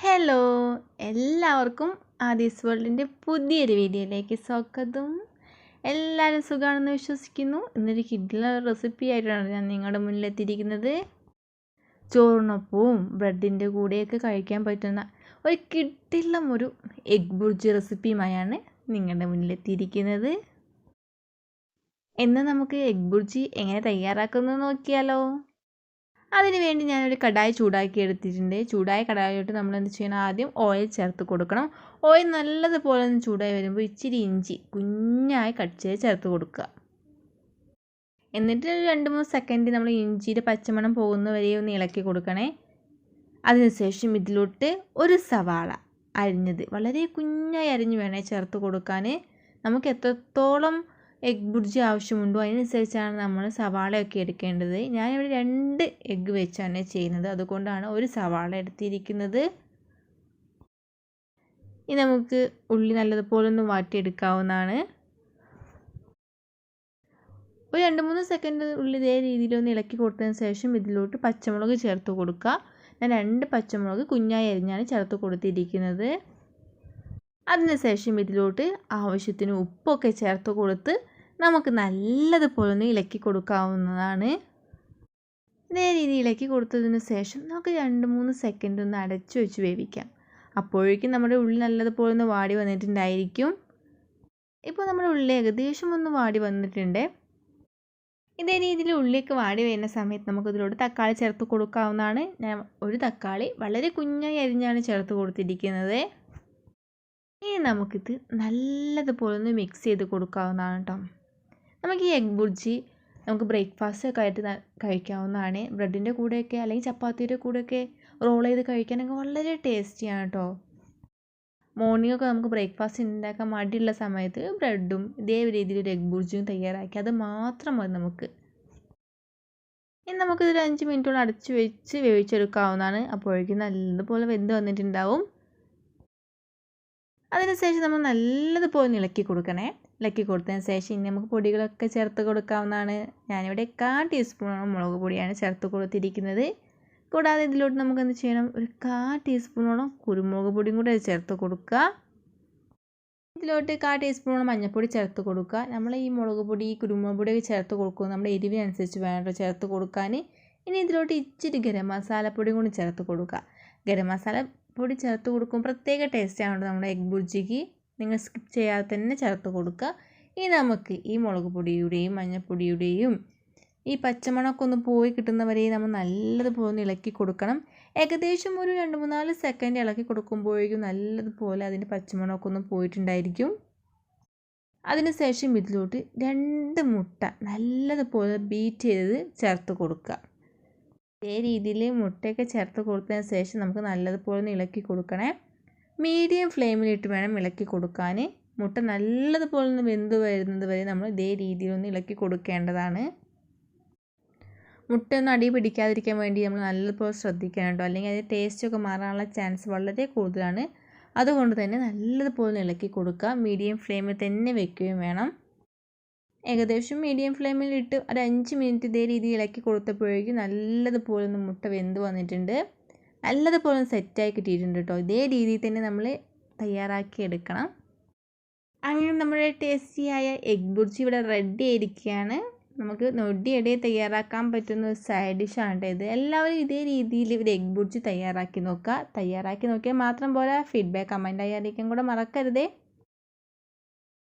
Hello എല്ലാവർക്കും ആദീസ് വേൾഡിന്റെ പുതിയൊരു വീഡിയോയിലേക്ക് സ്വാഗതം. എല്ലാവരും സുഖമാണെന്ന് വിശ്വസിക്കുന്നു. ഇന്നൊരു കിഡിലെ റെസിപ്പി ആയിട്ടാണ് ഞാൻ നിങ്ങളുടെ മുന്നിലെത്തിയിരിക്കുന്നത് ചോറിനൊപ്പവും ബ്രെഡിന്റെ കൂടെയൊക്കെ കഴിക്കാൻ പറ്റുന്ന ഒരു കിഡിലും ഒരു എഗ് ബുർജി റെസിപ്പിയുമായാണ് നിങ്ങളുടെ മുന്നിലെത്തിയിരിക്കുന്നത് എന്ന് നമുക്ക് എഗ് ബുർജി എങ്ങനെ തയ്യാറാക്കുന്നത് നോക്കിയാലോ. അതിന് വേണ്ടി ഞാനൊരു കടായി ചൂടാക്കി എടുത്തിട്ടുണ്ട്. ചൂടായ കടായിട്ട് നമ്മൾ എന്ത് ചെയ്യണം? ആദ്യം ഓയിൽ ചേർത്ത് കൊടുക്കണം. ഓയിൽ നല്ലതുപോലെ ഒന്ന് ചൂടായി വരുമ്പോൾ ഇച്ചിരി ഇഞ്ചി കുഞ്ഞായി കട്ട് ചെയ്ത് ചേർത്ത് കൊടുക്കുക. എന്നിട്ട് രണ്ട് മൂന്ന് സെക്കൻഡ് നമ്മൾ ഇഞ്ചിയുടെ പച്ചമണം പോകുന്ന വരെ ഒന്ന് ഇളക്കി കൊടുക്കണേ. അതിനുശേഷം ഇതിലോട്ട് ഒരു സവാള അരിഞ്ഞത്. വളരെ കുഞ്ഞായി അരിഞ്ഞ് വേണേ ചേർത്ത് കൊടുക്കാൻ. നമുക്ക് എത്രത്തോളം എഗ് ബുർജി ആവശ്യമുണ്ടോ? അതിനനുസരിച്ചാണ് നമ്മൾ സവാളയൊക്കെ എടുക്കേണ്ടത്. ഞാനിവിടെ രണ്ട് എഗ്ഗ് വെച്ചാണ് ചെയ്യുന്നത്. അതുകൊണ്ടാണ് ഒരു സവാള എടുത്തിരിക്കുന്നത്. ഇനി നമുക്ക് ഉള്ളി നല്ലതുപോലെ ഒന്ന് വാട്ടിയെടുക്കാവുന്നതാണ്. ഒരു രണ്ട് മൂന്ന് സെക്കൻഡ് ഉള്ളി ഇതേ രീതിയിലൊന്ന് ഇളക്കി കൊടുത്തതിന് ശേഷം ഇതിലോട്ട് പച്ചമുളക് ചേർത്ത് കൊടുക്കുക. ഞാൻ രണ്ട് പച്ചമുളക് കുഞ്ഞായി അരിഞ്ഞാണ് ചേർത്ത് കൊടുത്തിരിക്കുന്നത്. അതിനുശേഷം ഇതിലോട്ട് ആവശ്യത്തിന് ഉപ്പൊക്കെ ചേർത്ത് കൊടുത്ത് നമുക്ക് നല്ലതുപോലെ ഒന്ന് ഇളക്കി കൊടുക്കാവുന്നതാണ്. ഇതേ രീതി ഇളക്കി കൊടുത്തതിന് ശേഷം നമുക്ക് രണ്ട് മൂന്ന് സെക്കൻഡ് ഒന്ന് അടച്ചു വെച്ച് വേവിക്കാം. അപ്പോഴേക്കും നമ്മുടെ ഉള്ളി നല്ലതുപോലെ ഒന്ന് വാടി വന്നിട്ടുണ്ടായിരിക്കും. ഇപ്പോൾ നമ്മുടെ ഉള്ളി ഏകദേശം ഒന്ന് വാടി വന്നിട്ടുണ്ട്. ഇതേ രീതിയിൽ ഉള്ളിയൊക്കെ വാടി വരുന്ന സമയത്ത് നമുക്ക് ഇതിലോട്ട് തക്കാളി ചേർത്ത് കൊടുക്കാവുന്നതാണ്. ഞാൻ ഒരു തക്കാളി വളരെ കുഞ്ഞായി അരിഞ്ഞാണ് ചേർത്ത് കൊടുത്തിരിക്കുന്നത്. ഇനി നമുക്കിത് നല്ലതുപോലെ ഒന്ന് മിക്സ് ചെയ്ത് കൊടുക്കാവുന്നതാണ് കേട്ടോ നമുക്ക് ഈ എഗ് ബുർജി നമുക്ക് ബ്രേക്ക്ഫാസ്റ്റ് ഒക്കെ ആയിട്ട് കഴിക്കാവുന്നതാണ്. ബ്രെഡിന്റെ കൂടെയൊക്കെ അല്ലെങ്കിൽ ചപ്പാത്തിയുടെ കൂടെയൊക്കെ റോൾ ചെയ്ത് കഴിക്കാനൊക്കെ വളരെ ടേസ്റ്റിയാണ് കേട്ടോ മോർണിംഗ് ഒക്കെ നമുക്ക് ബ്രേക്ക്ഫാസ്റ്റ് ഉണ്ടാക്കാൻ മടിയുള്ള സമയത്ത് ബ്രെഡും ഇതേ രീതിയിൽ ഒരു എഗ് ബുർജിയും തയ്യാറാക്കി അത് മാത്രം മതി നമുക്ക്. ഇനി നമുക്കിതൊരു അഞ്ച് മിനിറ്റോളം അടച്ച് വെച്ച് വേവിച്ചെടുക്കാവുന്നതാണ്. അപ്പോഴേക്കും നല്ലതുപോലെ വെന്ത് വന്നിട്ടുണ്ടാവും. അതിനുശേഷം നമ്മൾ നല്ലതുപോലെ ഇളക്കി കൊടുക്കണേ. ഇളക്കി കൊടുത്തതിന് ശേഷം ഇനി നമുക്ക് പൊടികളൊക്കെ ചേർത്ത് കൊടുക്കാവുന്നതാണ്. ഞാനിവിടെ കാൽ ടീസ്പൂണോളം മുളക് പൊടിയാണ് ചേർത്ത് കൊടുത്തിരിക്കുന്നത്. കൂടാതെ ഇതിലോട്ട് നമുക്ക് എന്ത് ചെയ്യണം? ഒരു കാൽ ടീസ്പൂണോളം കുരുമുളക് പൊടിയും കൂടെ ചേർത്ത് കൊടുക്കുക. ഇതിലോട്ട് കാൽ ടീസ്പൂണോളം മഞ്ഞൾപ്പൊടി ചേർത്ത് കൊടുക്കുക. നമ്മൾ ഈ മുളക് പൊടി കുരുമുളക് പൊടിയൊക്കെ ചേർത്ത് കൊടുക്കും നമ്മുടെ എരിവിനനുസരിച്ച് വേണ്ട ചേർത്ത് കൊടുക്കാൻ. ഇനി ഇതിലോട്ട് ഇച്ചിരി ഗരം മസാലപ്പൊടിയും കൂടി ചേർത്ത് കൊടുക്കുക. ഗരം മസാല പൊടി ചേർത്ത് കൊടുക്കും. പ്രത്യേക ആണ് നമ്മുടെ എഗ് ബുർജിക്ക് നിങ്ങൾ സ്കിപ്പ് ചെയ്യാതെ തന്നെ ചേർത്ത് കൊടുക്കുക. ഇനി നമുക്ക് ഈ മുളക് പൊടിയുടെയും മഞ്ഞൾപ്പൊടിയുടെയും ഈ പച്ചമണമൊക്കെ ഒന്ന് പോയി കിട്ടുന്നവരെ നമ്മൾ നല്ലതുപോലെ ഒന്ന് ഇളക്കി കൊടുക്കണം. ഏകദേശം ഒരു രണ്ട് മൂന്നാൽ സെക്കൻഡ് ഇളക്കി കൊടുക്കുമ്പോഴേക്കും നല്ലതുപോലെ അതിന്റെ പച്ചമണമൊക്കെ ഒന്ന് പോയിട്ടുണ്ടായിരിക്കും. അതിനുശേഷം ഇതിലോട്ട് രണ്ട് മുട്ട നല്ലതുപോലെ ബീറ്റ് ചെയ്ത് ചേർത്ത് കൊടുക്കുക. ഇതേ രീതിയിൽ മുട്ടയൊക്കെ ചേർത്ത് കൊടുത്തതിന് ശേഷം നമുക്ക് നല്ലതുപോലെ ഒന്ന് ഇളക്കി കൊടുക്കണേ. മീഡിയം ഫ്ലെയിമിലിട്ട് വേണം ഇളക്കി കൊടുക്കാൻ മുട്ട നല്ലതുപോലെ ഒന്ന് വെന്ത് വരുന്നത് വരെ നമ്മൾ ഇതേ രീതിയിൽ ഒന്ന് ഇളക്കി കൊടുക്കേണ്ടതാണ്. മുട്ട ഒന്ന് അടി പിടിക്കാതിരിക്കാൻ വേണ്ടി നമ്മൾ നല്ലതുപോലെ ശ്രദ്ധിക്കണം കേട്ടോ. അല്ലെങ്കിൽ അതിന്റെ ടേസ്റ്റൊക്കെ മാറാനുള്ള ചാൻസ് വളരെ കൂടുതലാണ്. അതുകൊണ്ട് തന്നെ നല്ലതുപോലെ ഇളക്കി കൊടുക്കുക. മീഡിയം ഫ്ലെയിമിൽ തന്നെ വെക്കുകയും വേണം. ഏകദേശം മീഡിയം ഫ്ലെയിമിൽ ഇട്ട് ഒരു അഞ്ച് മിനിറ്റ് ഇതേ രീതിയിൽ ഇളക്കി കൊടുത്തപ്പോഴേക്കും നല്ലതുപോലെ ഒന്ന് മുട്ട വെന്ത് വന്നിട്ടുണ്ട്. നല്ലതുപോലെ ഒന്ന് സെറ്റായി കിട്ടിയിട്ടുണ്ട് കേട്ടോ. ഇതേ രീതിയിൽ തന്നെ നമ്മൾ തയ്യാറാക്കി എടുക്കണം. അങ്ങനെ നമ്മുടെ ടേസ്റ്റിയായ എഗ് ബുർജി ഇവിടെ റെഡി ആയിരിക്കുകയാണ്. നമുക്ക് നൊടിയടി തയ്യാറാക്കാൻ പറ്റുന്ന ഒരു സൈഡ് ഡിഷാണ് ഇത്. എല്ലാവരും ഇതേ രീതിയിൽ ഒരു എഗ് ബുർജി തയ്യാറാക്കി നോക്കുക. തയ്യാറാക്കി നോക്കിയാൽ മാത്രം പോരാ. ഫീഡ്ബാക്ക് കമന്റായി അറിയിക്കാൻ കൂടെ മറക്കരുതേ.